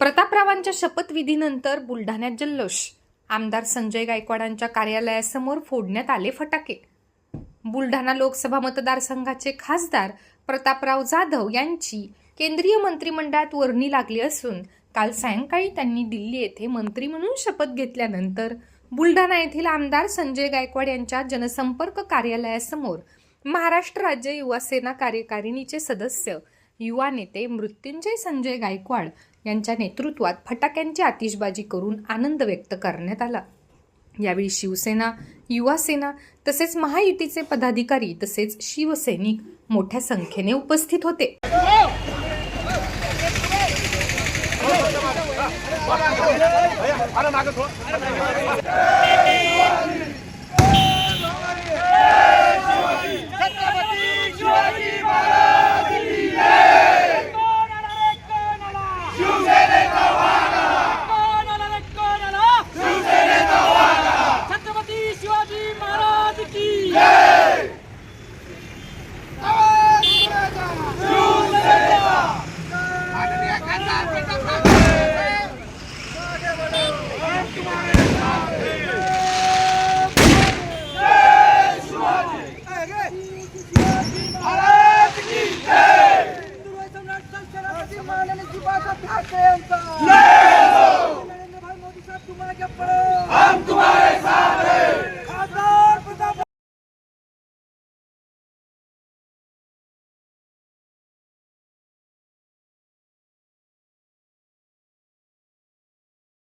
प्रतापरावांच्या शपथविधीनंतर बुलढाण्यात जल्लोष. आमदार संजय गायकवाडांच्या कार्यालयासमोर फोडण्यात आले फटाके. बुलढाणा लोकसभा मतदारसंघाचे खासदार प्रतापराव जाधव यांची केंद्रीय मंत्रिमंडळात वर्णी लागली असून काल सायंकाळी त्यांनी दिल्ली येथे मंत्री म्हणून शपथ घेतल्यानंतर बुलढाणा येथील आमदार संजय गायकवाड यांच्या जनसंपर्क कार्यालयासमोर महाराष्ट्र राज्य युवा सेना कार्यकारिणीचे सदस्य युवा नेते मृत्युंजय संजय गायकवाड यांच्या नेतृत्वात फटाक्यांची आतिषबाजी करून आनंद व्यक्त करण्यात आला. यावेळी शिवसेना युवा सेना तसेच महायुतीचे पदाधिकारी तसेच शिवसैनिक मोठ्या संख्येने उपस्थित होते. हो. नरेंद्र भाई मोदी साहब तुम्हारा पड़ो